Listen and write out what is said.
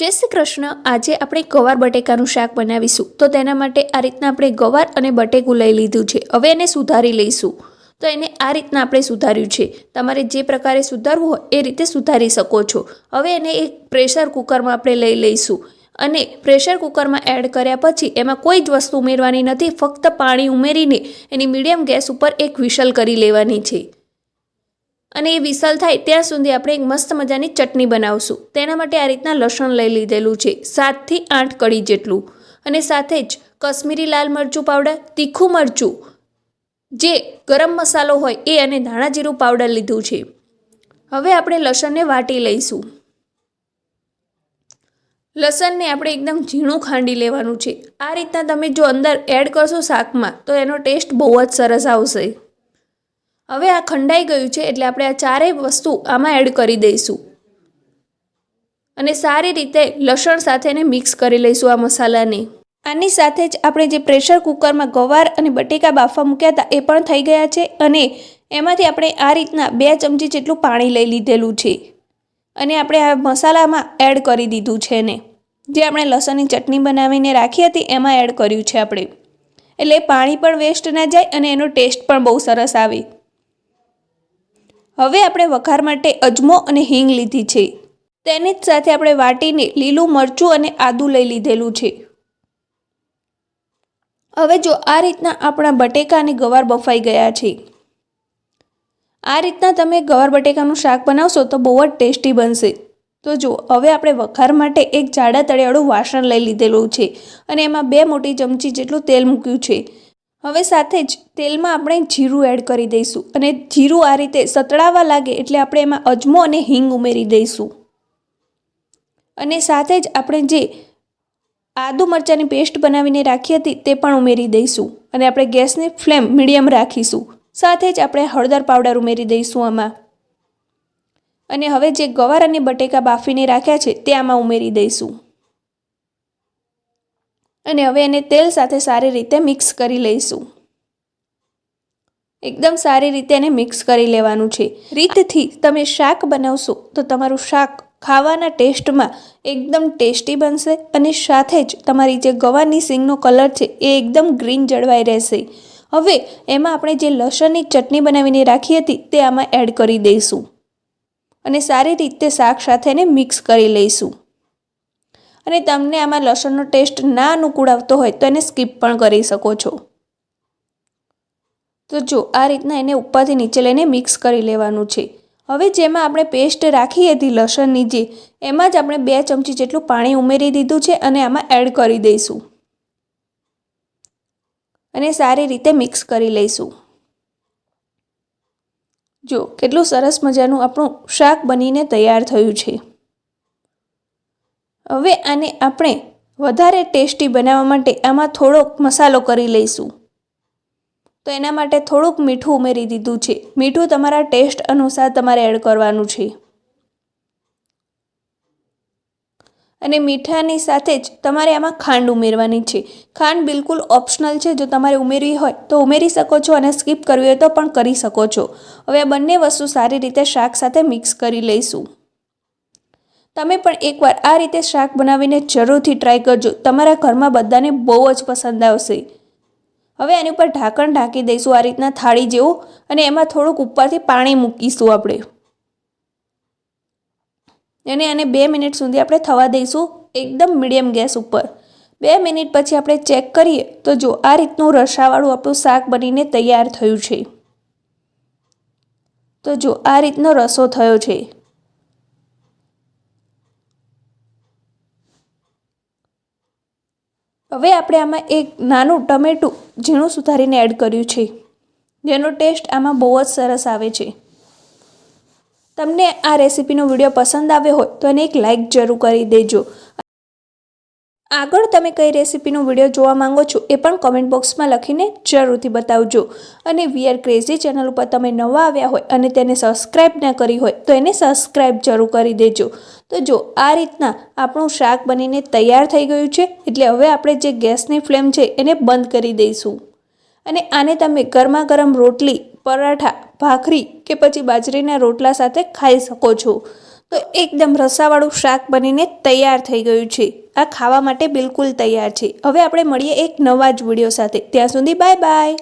જય શ્રી કૃષ્ણ. આજે આપણે ગવાર બટેકાનું શાક બનાવીશું. તો તેના માટે આ રીતના આપણે ગવાર અને બટેકું લઈ લીધું છે. હવે એને સુધારી લઈશું. તો એને આ રીતના આપણે સુધાર્યું છે. તમારે જે પ્રકારે સુધારવું હોય એ રીતે સુધારી શકો છો. હવે એને એક પ્રેશર કુકરમાં આપણે લઈ લઈશું. અને પ્રેશર કુકરમાં એડ કર્યા પછી એમાં કોઈ જ વસ્તુ ઉમેરવાની નથી. ફક્ત પાણી ઉમેરીને એની મીડિયમ ગેસ ઉપર એક વિશલ કરી લેવાની છે. અને એ વિસલ થાય ત્યાં સુધી આપણે એક મસ્ત મજાની ચટણી બનાવશું. તેના માટે આ રીતના લસણ લઈ લીધેલું છે. સાતથી આઠ કળી જેટલું. અને સાથે જ કશ્મીરી લાલ મરચું પાવડર તીખું મરચું, જે ગરમ મસાલો હોય એ અને ધાણા જીરું પાવડર લીધું છે. હવે આપણે લસણને વાટી લઈશું. લસણને આપણે એકદમ ઝીણું ખાંડી લેવાનું છે. આ રીતના તમે જો અંદર એડ કરશો શાકમાં, તો એનો ટેસ્ટ બહુ જ સરસ આવશે. હવે આ ખંડાઈ ગયું છે એટલે આપણે આ ચારેય વસ્તુ આમાં એડ કરી દઈશું. અને સારી રીતે લસણ સાથે એને મિક્સ કરી લઈશું આ મસાલાને. આની સાથે જ આપણે જે પ્રેશર કુકરમાં ગવાર અને બટેકા બાફવા મૂક્યા હતા એ પણ થઈ ગયા છે અને એમાંથી આપણે આ રીતના બે ચમચી જેટલું પાણી લઈ લીધેલું છે. અને આપણે આ મસાલામાં એડ કરી દીધું છે એને. જે આપણે લસણની ચટણી બનાવીને રાખી હતી એમાં એડ કર્યું છે આપણે. એટલે પાણી પણ વેસ્ટ ના જાય અને એનો ટેસ્ટ પણ બહુ સરસ આવે. હવે આપણે વઘાર માટે અજમો અને હિંગ લીધી છે. તેની જ સાથે આપણે વાટીને લીલું મરચું અને આદું લઈ લીધેલું છે. હવે જો આ રીતના આપણા બટેકા અને ગવાર બફાઈ ગયા છે. આ રીતના તમે ગવાર બટેકાનું શાક બનાવશો તો બહુ જ ટેસ્ટી બનશે. તો જો, હવે આપણે વઘાર માટે એક જાડા તળિયાળું વાસણ લઈ લીધેલું છે અને એમાં બે મોટી ચમચી જેટલું તેલ મૂક્યું છે. હવે સાથે જ તેલમાં આપણે જીરું એડ કરી દઈશું અને જીરું આ રીતે સતળાવા લાગે એટલે આપણે એમાં અજમો અને હિંગ ઉમેરી દઈશું. અને સાથે જ આપણે જે આદુ મરચાંની પેસ્ટ બનાવીને રાખી હતી તે પણ ઉમેરી દઈશું અને આપણે ગેસની ફ્લેમ મીડિયમ રાખીશું. સાથે જ આપણે હળદર પાવડર ઉમેરી દઈશું આમાં. અને હવે જે ગવાર અને બટેકા બાફીને રાખ્યા છે તે આમાં ઉમેરી દઈશું. અને હવે એને તેલ સાથે સારી રીતે મિક્સ કરી લઈશું. એકદમ સારી રીતે એને મિક્સ કરી લેવાનું છે. રીતથી તમે શાક બનાવશો તો તમારું શાક ખાવાના ટેસ્ટમાં એકદમ ટેસ્ટી બનશે અને સાથે જ તમારી જે ગવાની સિંગનો કલર છે એ એકદમ ગ્રીન જળવાઈ રહેશે. હવે એમાં આપણે જે લસણની ચટણી બનાવીને રાખી હતી તે આમાં એડ કરી દઈશું. અને સારી રીતે શાક સાથે એને મિક્સ કરી લઈશું. અને તમને આમાં લસણનો ટેસ્ટ ના અનુકૂળ આવતો હોય તો એને સ્કીપ પણ કરી શકો છો. તો જો આ રીતના એને ઉપરથી નીચે લઈને મિક્સ કરી લેવાનું છે. હવે જેમાં આપણે પેસ્ટ રાખી હતી લસણની જે એમાં જ આપણે બે ચમચી જેટલું પાણી ઉમેરી દીધું છે અને આમાં એડ કરી દઈશું. અને સારી રીતે મિક્સ કરી લઈશું. જો, કેટલું સરસ મજાનું આપણું શાક બનીને તૈયાર થયું છે. હવે આને આપણે વધારે ટેસ્ટી બનાવવા માટે આમાં થોડોક મસાલો કરી લઈશું. તો એના માટે થોડુંક મીઠું ઉમેરી દીધું છે. મીઠું તમારા ટેસ્ટ અનુસાર તમારે એડ કરવાનું છે. અને મીઠાની સાથે જ તમારે આમાં ખાંડ ઉમેરવાની છે. ખાંડ બિલકુલ ઓપ્શનલ છે. જો તમારે ઉમેરવી હોય તો ઉમેરી શકો છો અને સ્કીપ કરવી હોય તો પણ કરી શકો છો. હવે આ બંને વસ્તુ સારી રીતે શાક સાથે મિક્સ કરી લઈશું. તમે પણ એકવાર આ રીતે શાક બનાવીને જરૂરથી ટ્રાય કરજો. તમારા ઘરમાં બધાને બહુ જ પસંદ આવશે. હવે આની ઉપર ઢાંકણ ઢાંકી દઈશું આ રીતના થાળી જેવું અને એમાં થોડુંક ઉપરથી પાણી મૂકીશું આપણે. અને આને બે મિનિટ સુધી આપણે થવા દઈશું એકદમ મીડિયમ ગેસ ઉપર. બે મિનિટ પછી આપણે ચેક કરીએ તો જો આ રીતનું રસાવાળું આપણું શાક બનીને તૈયાર થયું છે. તો જો આ રીતનો રસો થયો છે. હવે આપણે આમાં એક નાનું ટમેટું ઝીણું સુધારીને એડ કર્યું છે. જેનો ટેસ્ટ આમાં બહુ જ સરસ આવે છે. તમને આ રેસીપીનો વીડિયો પસંદ આવ્યો હોય તો એને એક લાઇક જરૂર કરી દેજો. આગળ તમે કઈ રેસિપીનો વીડિયો જોવા માંગો છો એ પણ કમેન્ટ બોક્સમાં લખીને જરૂરથી બતાવજો. અને વીઆર ક્રેઝી ચેનલ ઉપર તમે નવા આવ્યા હોય અને તેને સબસ્ક્રાઈબ ના કરી હોય તો એને સબસ્ક્રાઈબ જરૂર કરી દેજો. તો જો આ રીતના આપણું શાક બનીને તૈયાર થઈ ગયું છે, એટલે હવે આપણે જે ગેસની ફ્લેમ છે એને બંધ કરી દઈશું. અને આને તમે ગરમા ગરમ રોટલી, પરાઠા, ભાખરી કે પછી બાજરીના રોટલા સાથે ખાઈ શકો છો. તો એકદમ રસાવાળું શાક બનીને તૈયાર થઈ ગયું છે. આ ખાવા માટે બિલકુલ તૈયાર છે. હવે આપણે મળીએ એક નવા જ વીડિયો સાથે. ત્યાં સુધી બાય બાય.